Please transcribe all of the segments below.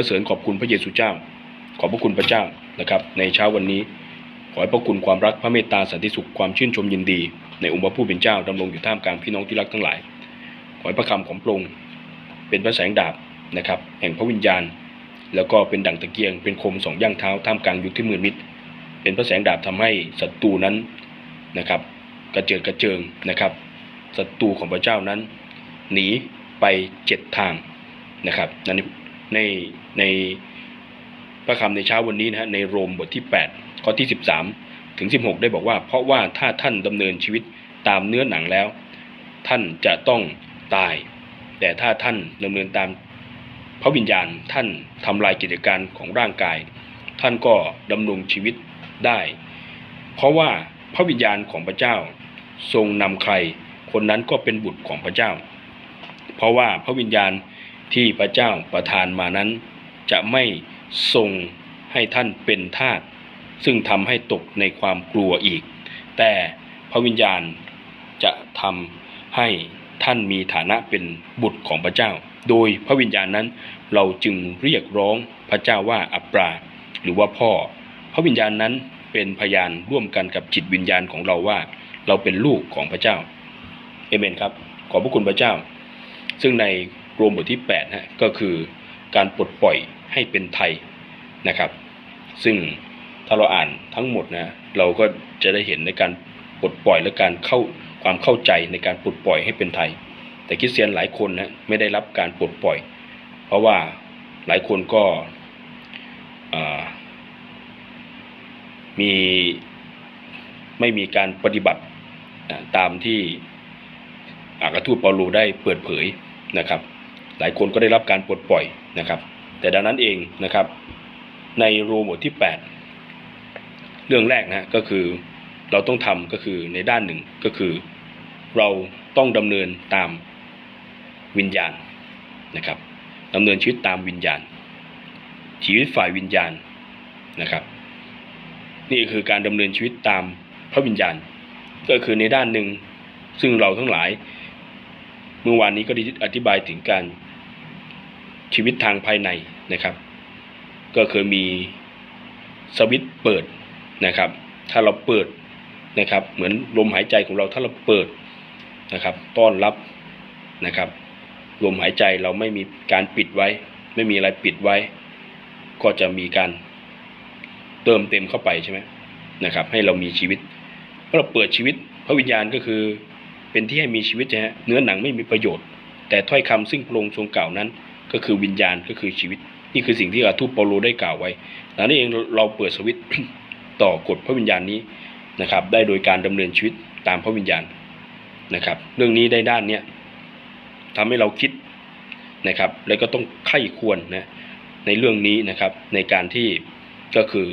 รเสริญขอบคุณพระเยซูเจ้า ขอบพระคุณพระเจ้านะครับในเช้าวันนี้ ขอให้พระคุณความรักพระเมตตาสันติสุขความชื่นชมยินดี ในองค์พระผู้เป็นเจ้าดำรงอยู่ท่ามกลางพี่น้องที่รักทั้งหลาย ขอให้พระคำของพระองค์เป็นพระแสงดาบนะครับแห่งพระวิญญาณ แล้วก็เป็นดั่งตะเกียงเป็นคมสองย่างเท้าท่ามกลางยุคที่มืดมิด เป็นพระแสงดาบทำให้ศัตรูนั้นนะครับกระเจิดกระเจิงนะครับศัตรูของพระเจ้านั้น หนีไปเจ็ดทางนะครับใน ในในพระคำในเช้าวันนี้นะฮะในโรมบทที่ 8 ข้อที่ 13 ถึง 16 ได้บอกว่า เพราะว่าถ้าท่านดำเนินชีวิตตามเนื้อหนังแล้ว ท่านจะต้องตาย แต่ถ้าท่านดำเนินตามพระวิญญาณท่านทำลายกิจการของร่างกาย ท่านก็ดำรงชีวิตได้ เพราะว่าพระวิญญาณของพระเจ้า ทรงนำใคร คนนั้นก็เป็นบุตรของพระเจ้า เพราะว่าพระวิญญาณ ที่พระเจ้าประทานมานั้น จะไม่ทรงให้ท่านเป็นทาสซึ่งทำให้ตกในความกลัวอีก แต่พระวิญญาณจะทำให้ท่านมีฐานะเป็นบุตรของพระเจ้า โดยพระวิญญาณนั้นเราจึงเรียกร้องพระเจ้าว่าอัปราหรือว่าพ่อ พระวิญญาณนั้นเป็นพยานร่วมกันกับจิตวิญญาณของเราว่า เราเป็นลูกของพระเจ้าเอเมนครับ ขอบพระคุณพระเจ้า ซึ่งใน โรมบทที่8นะก็คือการปลดปล่อยให้เป็นไทยนะครับ ซึ่งถ้าเราอ่านทั้งหมดนะเราก็จะได้เห็นในการปลดปล่อยและการเข้าความเข้าใจในการปลดปล่อยให้เป็นไทย แต่คริสเตียนหลายคนนะไม่ได้รับการปลดปล่อย เพราะว่าหลายคนก็มีไม่มีการปฏิบัติตามที่อากาทูตเปาโลได้เปิดเผยนะครับ หลายคนก็ได้รับการปลดปล่อยนะครับ แต่ดังนั้นเองนะครับ ในรมบทที่ 8 เรื่องแรกนะก็คือเราต้องทำก็คือในด้านหนึ่งก็คือ เราต้องดำเนินตามวิญญาณนะครับดำเนินชีวิตตามวิญญาณ ชีวิตฝ่ายวิญญาณนะครับ นี่คือการดำเนินชีวิตตามพระวิญญาณ ก็คือในด้านหนึ่งซึ่งเราทั้งหลาย เมื่อวานนี้ก็ได้อธิบายถึงการ ชีวิตทางภายในนะครับ ก็คือมีสวิตเปิดนะครับ ถ้าเราเปิดนะครับ เหมือนลมหายใจของเราถ้าเราเปิดนะครับ ต้อนรับนะครับ ลมหายใจเราไม่มีการปิดไว้ ไม่มีอะไรปิดไว้ ก็จะมีการเติมเต็มเข้าไปใช่ไหมนะครับ ให้เรามีชีวิตเมื่อเราเปิดชีวิตพระวิญญาณก็คือเป็นที่ให้มีชีวิตนะฮะเนื้อหนังไม่มีประโยชน์ แต่ถ้อยคำซึ่งพระองค์ทรงกล่าวนั้น ก็คือวิญญาณก็คือชีวิต นี่คือสิ่งที่อาทูตเปาโลได้กล่าวไว้ดังนั้นเองเราเปิดสวิตต่อกฎพระวิญญาณนี้นะครับ ได้โดยการดำเนินชีวิตตามพระวิญญาณนะครับ เรื่องนี้ได้ด้านเนี้ยทำให้เราคิดนะครับ แล้วก็ต้องไข้ควรนะในเรื่องนี้นะครับในการที่ก็คือ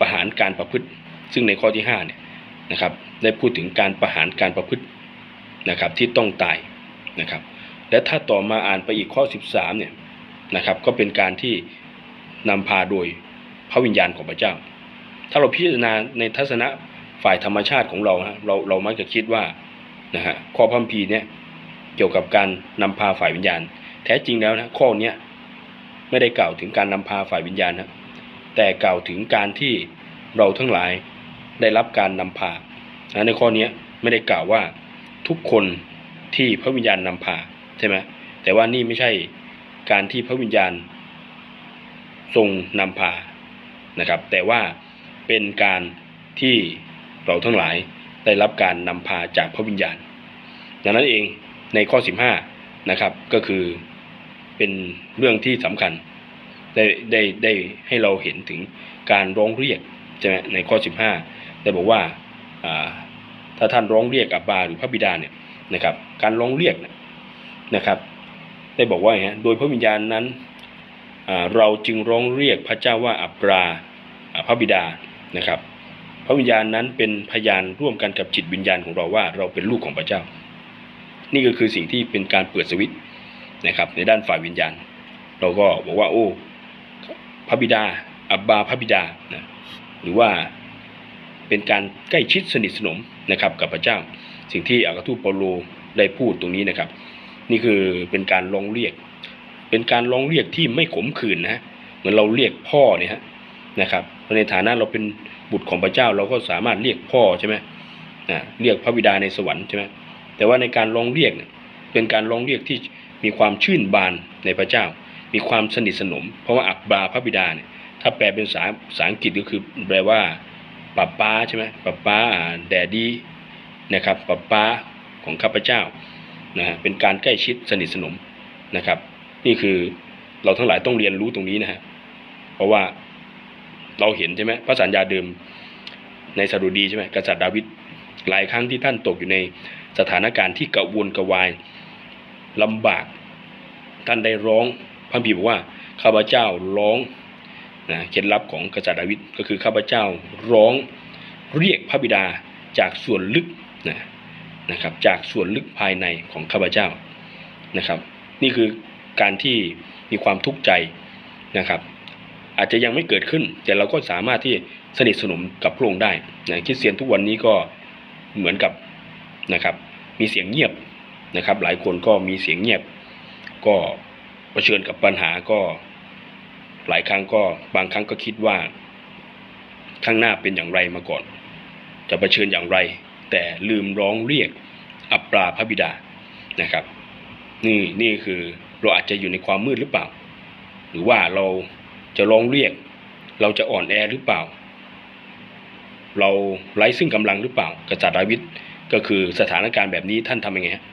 ประหารการประพฤติ ซึ่งในข้อที่5เนี่ยนะครับ ได้พูดถึงการประหารการประพฤตินะครับที่ต้องตายนะครับ และถ้าต่อมาอ่านไปอีกข้อ 13เนี่ยนะครับก็เป็นการที่นำพาโดยพระวิญญาณของพระเจ้า ถ้าเราพิจารณาในทัศนะฝ่ายธรรมชาติของเราฮะเราเรามักจะคิดว่านะฮะข้อพัมพีเนี่ยเกี่ยวกับการนำพาฝ่ายวิญญาณ แท้จริงแล้วนะข้อเนี้ยไม่ได้กล่าวถึงการนำพาฝ่ายวิญญาณนะแต่กล่าวถึงการที่เราทั้งหลายได้รับการนำพานะในข้อเนี้ยไม่ได้กล่าวว่าทุกคนที่พระวิญญาณนำพา ใช่ไหมแต่ว่านี่ไม่ใช่การที่พระวิญญาณทรงนำพานะครับ แต่ว่าเป็นการที่เราทั้งหลายได้รับการนำพาจากพระวิญญาณ ดังนั้นเองในข้อ 15 นะครับก็คือเป็นเรื่องที่สำคัญได้ได้ได้ให้เราเห็นถึงการร้องเรียกใช่ไหมในข้อ 15 ได้บอกว่าถ้าท่านร้องเรียกอับบาหรือพระบิดาเนี่ยนะครับ การร้องเรียกนะ นะครับ ได้บอกว่าอย่างนี้โดยพระวิญญาณนั้นเราจึงร้องเรียกพระเจ้าว่าอับราพระบิดานะครับ พระวิญญาณนั้นเป็นพยานร่วมกันกับจิตวิญญาณของเราว่าเราเป็นลูกของพระเจ้า นี่ก็คือสิ่งที่เป็นการเปิดสวิตนะครับ ในด้านฝ่ายวิญญาณ เราก็บอกว่า โอ้พระบิดา อับบาพระบิดานะหรือว่าเป็นการใกล้ชิดสนิทสนมนะครับกับพระเจ้า สิ่งที่อัครทูตเปาโลได้พูดตรงนี้นะครับ นี่คือเป็นการร้องเรียก เป็นการร้องเรียกที่ไม่ขมขื่นนะฮะเหมือนเราเรียกพ่อเนี่ยฮะนะครับในฐานะเราเป็นบุตรของพระเจ้าเราก็สามารถเรียกพ่อใช่ไหมอ่าเรียกพระบิดาในสวรรค์ใช่ไหมแต่ว่าในการร้องเรียกเนี่ยเป็นการร้องเรียกที่มีความชื่นบานในพระเจ้า มีความสนิทสนม เพราะว่าอักบาพระบิดาเนี่ยถ้าแปลเป็นภาษาภาษาอังกฤษก็คือแปลว่าป้าป้าใช่ไหมป้าป้าแดดดี้นะครับป้าป้าของข้าพเจ้า นะฮะเป็นการใกล้ชิดสนิทสนมนะครับ นี่คือเราทั้งหลายต้องเรียนรู้ตรงนี้นะฮะเพราะว่าเราเห็นใช่ไหมพระสัญญาเดิมในสดุดีใช่ไหมกษัตริย์ดาวิดหลายครั้งที่ท่านตกอยู่ในสถานการณ์ที่กระวนกระวายลำบาก ท่านได้ร้องพระบิดบอกว่าข้าพเจ้าร้องนะเคล็ดลับของกษัตริย์ดาวิดก็คือข้าพเจ้าร้องเรียกพระบิดาจากส่วนลึกนะ นะครับจากส่วนลึกภายในของข้าพเจ้านะครับ นี่คือการที่มีความทุกข์ใจนะครับ อาจจะยังไม่เกิดขึ้น แต่เราก็สามารถที่สนิทสนมกับพระองค์ได้นะคริสเตียนทุกวันนี้ก็เหมือนกับนะครับมีเสียงเงียบนะครับ หลายคนก็มีเสียงเงียบ ก็เผชิญกับปัญหาก็หลายครั้งก็บางครั้งก็คิดว่า ข้างหน้าเป็นอย่างไรมาก่อน จะเผชิญอย่างไร แต่ลืมร้องเรียกอัปราพระบิดานะครับ นี่นี่คือเราอาจจะอยู่ในความมืดหรือเปล่า หรือว่าเราจะร้องเรียก เราจะอ่อนแอหรือเปล่า เราไร้ซึ่งกำลังหรือเปล่า กษัตริย์ดาวิดก็คือสถานการณ์แบบนี้ท่านทำยังไงฮะ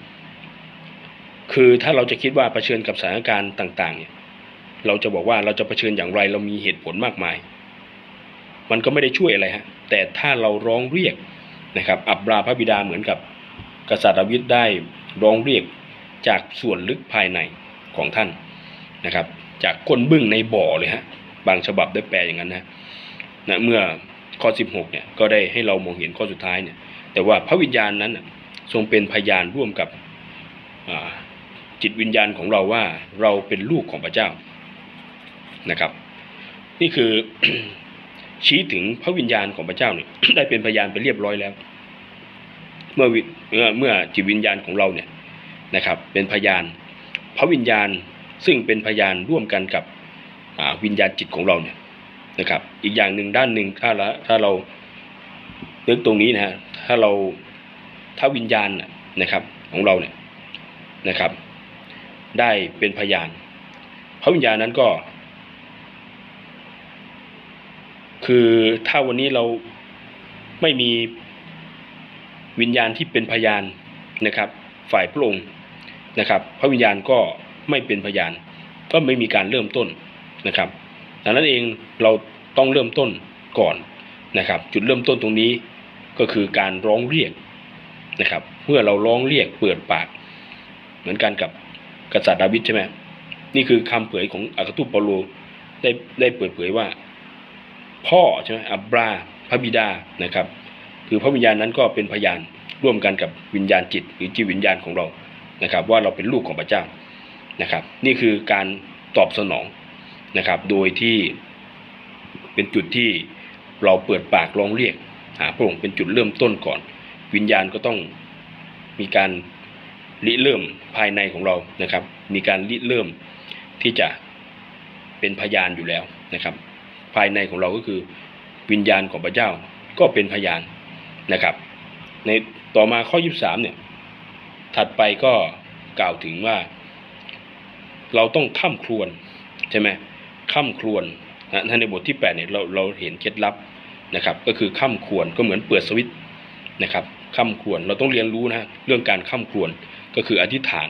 คือถ้าเราจะคิดว่าเผชิญกับสถานการณ์ต่างๆเนี่ยเราจะบอกว่าเราจะเผชิญอย่างไรเรามีเหตุผลมากมาย มันก็ไม่ได้ช่วยอะไรฮะแต่ถ้าเราร้องเรียก นะครับ อับราพระบิดาเหมือนกับกษัตริย์ดาวิดได้ร้องเรียกจากส่วนลึกภายในของท่านนะครับ จากก้นบึ้งในบ่อเลยฮะบางฉบับได้แปลอย่างนั้นนะนะเมื่อข้อ 16เนี่ยก็ได้ให้เรามองเห็นข้อสุดท้ายเนี่ยแต่ว่าพระวิญญาณนั้นทรงเป็นพยานร่วมกับจิตวิญญาณของเราว่าเราเป็นลูกของพระเจ้านะครับ นี่คือ ชี้ถึงพระวิญญาณของพระเจ้าเนี่ยได้เป็นพยานไปเรียบร้อยแล้ว เมื่อเมื่อเมื่อจิตวิญญาณของเราเนี่ยนะครับ เป็นพยานพระวิญญาณซึ่งเป็นพยานร่วมกันกับวิญญาณจิตของเราเนี่ยนะครับ อีกอย่างหนึ่งด้านหนึ่งถ้าละถ้าเรานึกตรงนี้นะฮะถ้าเราถ้าวิญญาณนะครับของเราเนี่ยนะครับ ได้เป็นพยานพระวิญญาณนั้นก็ คือถ้าวันนี้เราไม่มีวิญญาณที่เป็นพยานนะครับ ฝ่ายพระองค์นะครับ พระวิญญาณก็ไม่เป็นพยาน ก็ไม่มีการเริ่มต้นนะครับดังนั้นเองเราต้องเริ่มต้นก่อนนะครับ จุดเริ่มต้นตรงนี้ก็คือการร้องเรียกนะครับเมื่อเราร้องเรียกเปิดปาก เหมือนกันกับกษัตริย์ดาวิดใช่ไหมนี่คือคำเผยของอัครทูตเปาโลได้ได้เปิดเผยว่า พ่อใช่ไหมอับราพระบิดานะครับ คือพระวิญญาณนั้นก็เป็นพยานร่วมกันกับวิญญาณจิต หรือจิตวิญญาณของเรานะครับ ว่าเราเป็นลูกของพระเจ้านะครับ นี่คือการตอบสนองนะครับ โดยที่เป็นจุดที่เราเปิดปากร้องเรียกหาพระองค์เป็นจุดเริ่มต้นก่อน วิญญาณก็ต้องมีการริเริ่มภายในของเรานะครับ มีการริเริ่มที่จะเป็นพยานอยู่แล้วนะครับ ภายในของเราก็คือวิญญาณของพระเจ้าก็เป็นพยานนะครับ ในต่อมาข้อ 23 เนี่ย ถัดไปก็กล่าวถึงว่า เราต้องข้ามครวนใช่ไหมข้ามครวนนะถ้าในบทที่8เนี่ยเราเราเห็นเคล็ดลับนะครับ ก็คือข้ามครวนก็เหมือนเปิดสวิตช์นะครับข้ามครวนเราต้องเรียนรู้นะเรื่องการข้ามครวนก็คืออธิษฐาน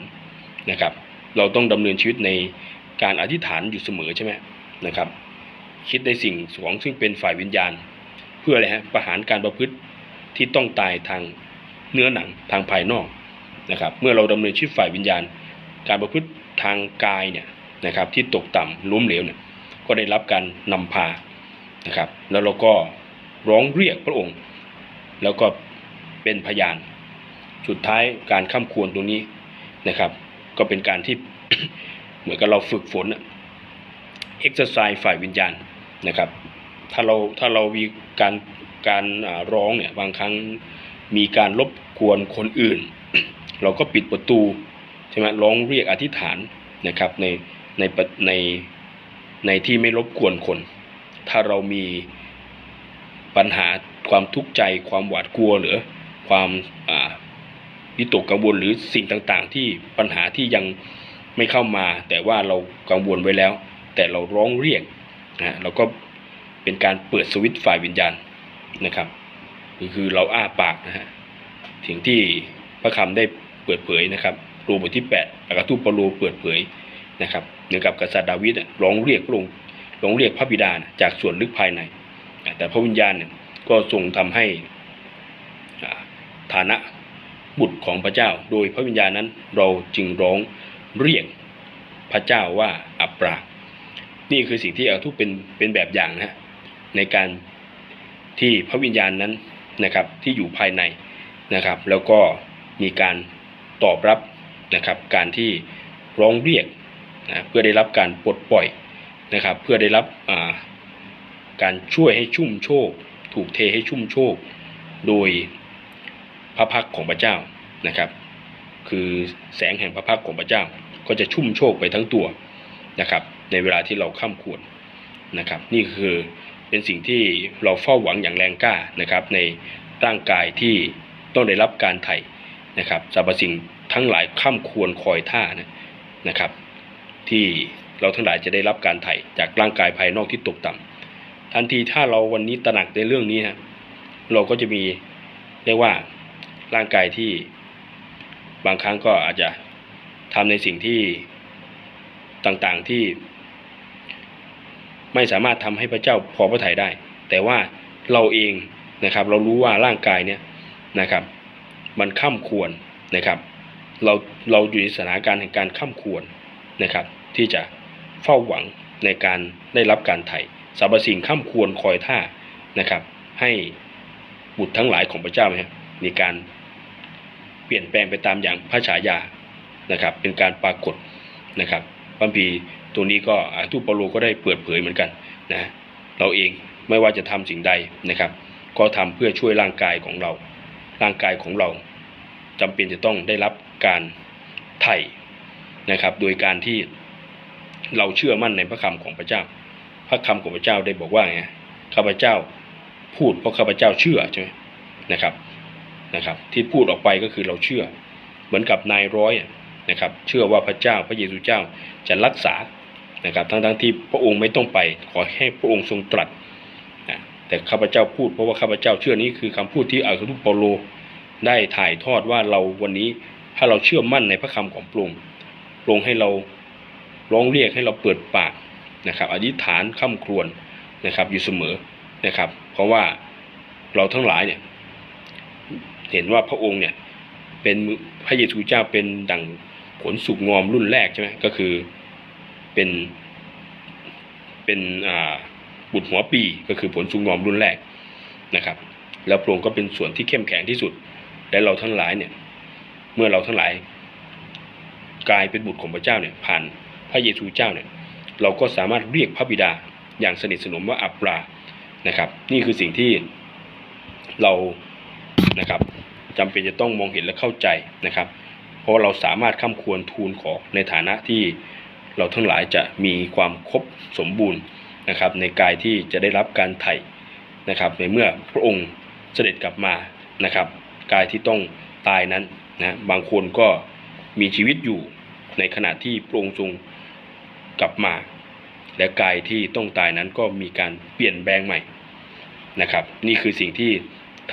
นะครับ เราต้องดำเนินชีวิตในการอธิษฐานอยู่เสมอใช่ไหมนะครับ คิดในสิ่งของซึ่งเป็นฝ่ายวิญญาณ เพื่ออะไรฮะประหารการประพฤติที่ต้องตายทางเนื้อหนังทางภายนอกนะครับ เมื่อเราดำเนินชีวิตฝ่ายวิญญาณ การประพฤติทางกายเนี่ยนะครับ ที่ตกต่ำล้มเหลวเนี่ยก็ได้รับการนำพานะครับ แล้วเราก็ร้องเรียกพระองค์ แล้วก็เป็นพยาน สุดท้ายการข้ามควรตรงนี้นะครับ ก็เป็นการที่เหมือนกับเราฝึกฝนเอ็กซ์ไซส์ฝ่ายวิญญาณ นะครับ ถ้าเราถ้าเรามีการการร้องเนี่ยบางครั้งมีการรบกวนคนอื่น เราก็ปิดประตูใช่ไหมร้องเรียกอธิษฐานนะครับในในในในที่ไม่รบกวนคน ถ้าเรามีปัญหาความทุกข์ใจความหวาดกลัวหรือความอ่าวิตกกังวลหรือสิ่งต่างๆ ที่ปัญหาที่ยังไม่เข้ามา แต่ว่าเรากังวลไว้แล้ว แต่เราร้องเรียก นะเราก็เป็นการเปิดสวิตฝ่ายวิญญาณนะครับคือเราอ้าปากนะฮะถึงที่พระคำได้เปิดเผยนะครับโรบทที่8อักตุปโลเปิดเผยนะครับเหมือนกับกษัตริย์ดาวิดร้องเรียกพระองค์ร้องเรียกพระบิดานะจากส่วนลึกภายใน แต่พระวิญญาณเนี่ยก็ทรงทำให้ฐานะบุตรของพระเจ้า โดยพระวิญญาณนั้นเราจึงร้องเรียกพระเจ้าว่าอับรา นี่คือสิ่งที่เอาทุกเป็นเป็นแบบอย่างนะฮะในการที่พระวิญญาณนั้นนะครับที่อยู่ภายในนะครับ แล้วก็มีการตอบรับนะครับ การที่ร้องเรียกนะเพื่อได้รับการปลดปล่อยนะครับ เพื่อได้รับาการช่วยให้ชุ่มโชค ถูกเทให้ชุ่มโชค โดยพระพักของพระเจ้านะครับ คือแสงแห่งพระพักของพระเจ้าก็จะชุ่มโชคไปทั้งตัวนะครับ ในเวลาที่เราข้ามควรนะครับ นี่คือเป็นสิ่งที่เราเฝ้าหวังอย่างแรงกล้านะครับในร่างกายที่ต้องได้รับการไถ่นะครับสรรพสิ่งทั้งหลายข้ามควรคอยท่านะนะครับ ที่เราทั้งหลายจะได้รับการไถ่จากร่างกายภายนอกที่ตกต่ำทันทีถ้าเราวันนี้ตระหนักในเรื่องนี้นะเราก็จะมีเรียกว่าร่างกายที่บางครั้งก็อาจจะทำในสิ่งที่ต่างๆที่ ไม่สามารถทำให้พระเจ้าพอพระทัยได้ แต่ว่าเราเองนะครับ เรารู้ว่าร่างกายเนี่ยนะครับ มันข้ามควรนะครับ เราเราอยู่ในสถานการณ์แห่งการข้ามควรนะครับ ที่จะเฝ้าหวังในการได้รับการไถ่สรรพสิ่งข้ามควรคอยท่านะครับ ให้บุตรทั้งหลายของพระเจ้าเนี่ยมีการเปลี่ยนแปลงไปตามอย่างพระฉายานะครับ เป็นการปรากฏนะครับ คัมภีร์ตัวนี้ก็ทูปเปาโลก็ได้เปิดเผยเหมือนกันนะเราเองไม่ว่าจะทำสิ่งใดนะครับ ก็ทำเพื่อช่วยร่างกายของเรา ร่างกายของเราจำเป็นจะต้องได้รับการไถ่นะครับ โดยการที่เราเชื่อมั่นในพระคำของพระเจ้า พระคำของพระเจ้าได้บอกว่าไงข้าพเจ้าพูดเพราะข้าพเจ้าเชื่อใช่ไหมนะครับนะครับ ที่พูดออกไปก็คือเราเชื่อ เหมือนกับนายร้อยอะ นะครับ เชื่อว่าพระเจ้าพระเยซูเจ้าจะรักษานะครับ ทั้งทั้งๆที่พระองค์ไม่ต้องไป ขอให้พระองค์ทรงตรัสนะแต่ข้าพเจ้าพูดเพราะว่าข้าพเจ้าเชื่อนี้คือคำพูดที่อัลตุเปโลได้ถ่ายทอดว่าเราวันนี้ถ้าเราเชื่อมั่นในพระคำของพระองค์พระองค์ให้เราร้องเรียกให้เราเปิดปากนะครับอธิษฐานข้ามครวญนะครับ อยู่เสมอนะครับ เพราะว่าเราทั้งหลายเนี่ยเห็นว่าพระองค์เนี่ยเป็นพระเยซูเจ้าเป็นดัง ผลสุกงอมรุ่นแรกใช่ไหมก็คือเป็นเป็นอ่าบุตรหัวปีก็คือผลสุกงอมรุ่นแรกนะครับ แล้วโพรงก็เป็นส่วนที่เข้มแข็งที่สุด และเราทั้งหลายเนี่ยเมื่อเราทั้งหลายกลายเป็นบุตรของพระเจ้าเนี่ยผ่านพระเยซูเจ้าเนี่ยเราก็สามารถเรียกพระบิดาอย่างสนิทสนมว่าอับรานะครับ นี่คือสิ่งที่เรานะครับจำเป็นจะต้องมองเห็นและเข้าใจนะครับ เพราะเราสามารถข้ามควรทูลขอในฐานะที่เราทั้งหลายจะมีความครบสมบูรณ์นะครับ ในกายที่จะได้รับการไถ่นะครับในเมื่อพระองค์เสด็จกลับมานะครับ กายที่ต้องตายนั้นนะบางคนก็มีชีวิตอยู่ในขณะที่พระองค์ทรงกลับมา และกายที่ต้องตายนั้นก็มีการเปลี่ยนแปลงใหม่นะครับ นี่คือสิ่งที่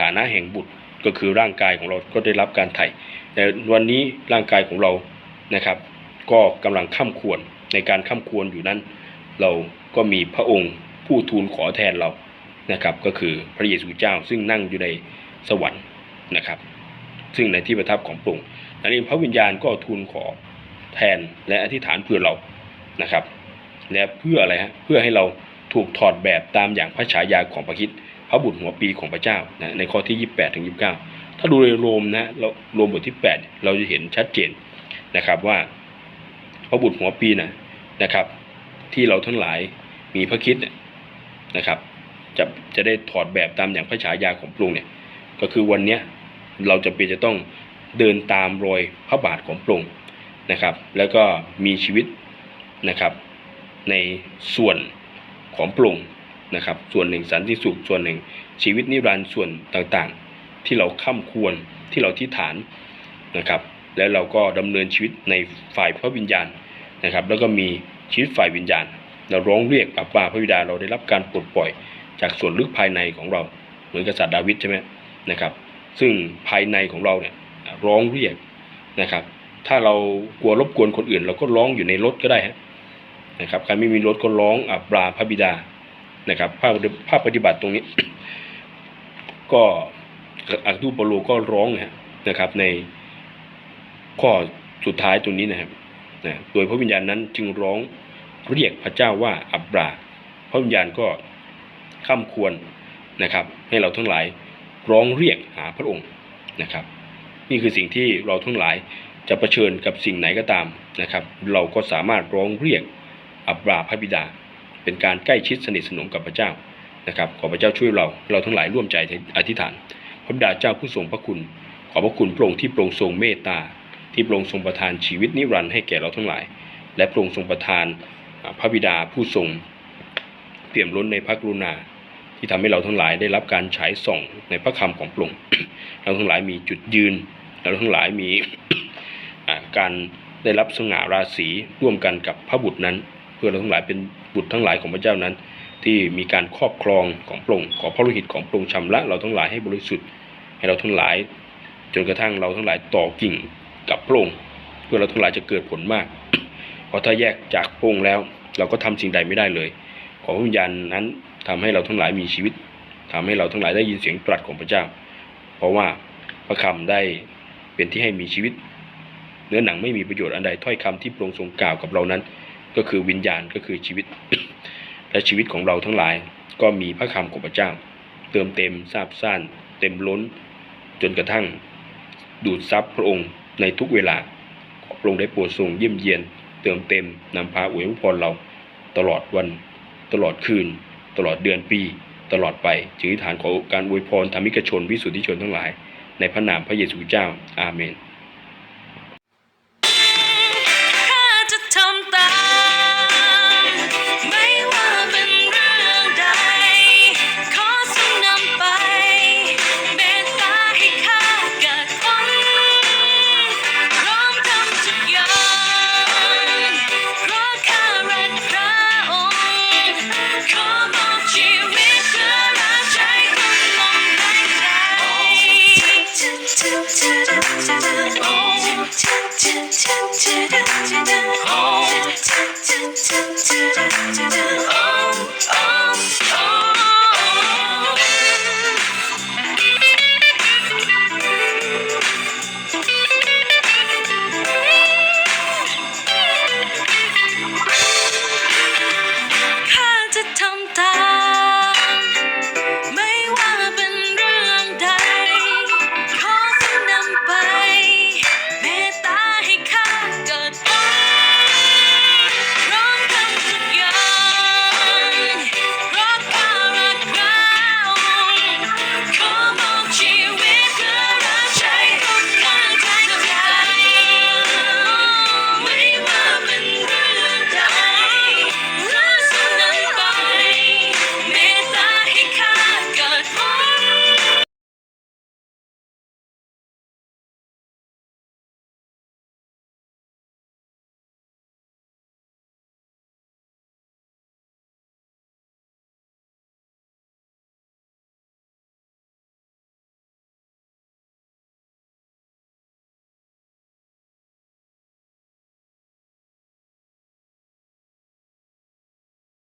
ฐานะแห่งบุตร ก็คือร่างกายของเราก็ได้รับการไถ่แต่วันนี้ร่างกายของเรานะครับ ก็กำลังข้ามควรในการข้ามควรอยู่นั้น เราก็มีพระองค์ผู้ทูลขอแทนเรานะครับ ก็คือพระเยซูเจ้าซึ่งนั่งอยู่ในสวรรค์นะครับ ซึ่งในที่ประทับของพระองค์อันนี้พระวิญญาณก็ทูลขอแทนและอธิษฐานเพื่อเรานะครับ และเพื่ออะไรฮะเพื่อให้เราถูกถอดแบบตามอย่างพระฉายาของพระคิด พระบุตรหัวปีของพระเจ้านะในข้อที่ 28ถึง29 ถ้าดูในโรมนะเราโรมบทที่ 8 เราจะเห็นชัดเจนนะครับว่าพระบุตรหัวปีนะนะครับ ที่เราทั้งหลายมีพระคิดนะครับจะจะได้ถอดแบบตามอย่างพระฉายาของพระองค์เนี่ยก็คือวันเนี้ยเราจะเป็นจะต้องเดินตามรอยพระบาทของพระองค์นะครับ แล้วก็มีชีวิตนะครับในส่วนของปรุง นะครับ ส่วนหนึ่งสันติสุขส่วนหนึ่ง ชีวิตนิรันดร์ส่วนต่างๆ ที่เราข้ามควรที่เราที่ฐานนะครับ แล้วเราก็ดำเนินชีวิตในฝ่ายพระวิญญาณนะครับ แล้วก็มีชีวิตฝ่ายวิญญาณ เราร้องเรียกอับบาพระบิดาเราได้รับการปลดปล่อย จากส่วนลึกภายในของเราเหมือนกษัตริย์ดาวิดใช่ไหมนะครับ ซึ่งภายในของเราเนี่ยร้องเรียกนะครับ ถ้าเรากลัวรบกวนคนอื่น เราก็ร้องอยู่ในรถก็ได้นะครับใครไม่มีรถก็ร้องอับราพระบิดา นะครับภาพภาพปฏิบัติตรงนี้ ก็อักตูปโลก็ร้องนะครับ ในข้อสุดท้ายตรงนี้นะครับนะโดยพระวิญญาณนั้นจึงร้องเรียกพระเจ้าว่าอับรา พระวิญญาณก็ข้ามควรนะครับ ให้เราทั้งหลายร้องเรียกหาพระองค์นะครับ นี่คือสิ่งที่เราทั้งหลายจะเผชิญกับสิ่งไหนก็ตามนะครับ เราก็สามารถร้องเรียกอับราพระบิดา เป็นการใกล้ชิดสนิทสนมกับพระเจ้านะครับขอพระเจ้าช่วยเราเราทั้งหลายร่วมใจอธิษฐาน พระบิดาเจ้าผู้ทรงพระคุณ ขอพระคุณพระองค์ที่พระองทรงเมตตา ที่พระองทรงประทานชีวิตนิรันดร์ให้แก่เราทั้งหลาย และพระองทรงประทานพระบิดาผู้ทรงเปี่ยมล้นในพระกรุณา ที่ทำให้เราทั้งหลายได้รับการฉายส่องในพระคำของพระองค์เราทั้งหลายมีจุดยืน เราทั้งหลายมีการได้รับสง่าราศีร่วมกันกับพระบุตรนั้น เพื่อเราทั้งหลายเป็นบุตรทั้งหลายของพระเจ้านั้น ที่มีการครอบครองของพระองค์ขอพระโลหิตของพระองค์ชำระเราทั้งหลายให้บริสุทธิ์ให้เราทั้งหลาย จนกระทั่งเราทั้งหลายต่อกิ่งกับพระองค์เพื่อเราทั้งหลายจะเกิดผลมากเพราะถ้าแยกจากพระองค์แล้ว เราก็ทำสิ่งใดไม่ได้เลย ขอพระวิญญาณนั้นทำให้เราทั้งหลายมีชีวิตทำให้เราทั้งหลายได้ยินเสียงตรัสของพระเจ้า เพราะว่าพระคำได้เป็นที่ให้มีชีวิต เนื้อหนังไม่มีประโยชน์อันใดถ้อยคำที่พระองค์ทรงกล่าวกับเรานั้น ก็คือวิญญาณก็คือชีวิต และชีวิตของเราทั้งหลาย ก็มีพระคำของพระเจ้า เติมเต็มซาบซ่าน เต็มล้น จนกระทั่ง ดูดซับพระองค์ในทุกเวลาพระองค์ได้โปรดทรงเยี่ยมเยียน เติมเต็มนำพาอวยพรเราตลอดวัน ตลอดคืน ตลอดเดือนปี ตลอดไปจึงอธิฐานขอการอวยพรธรรมิกชนวิสุทธิชนทั้งหลาย ในพระนามพระเยซูเจ้าอาเมน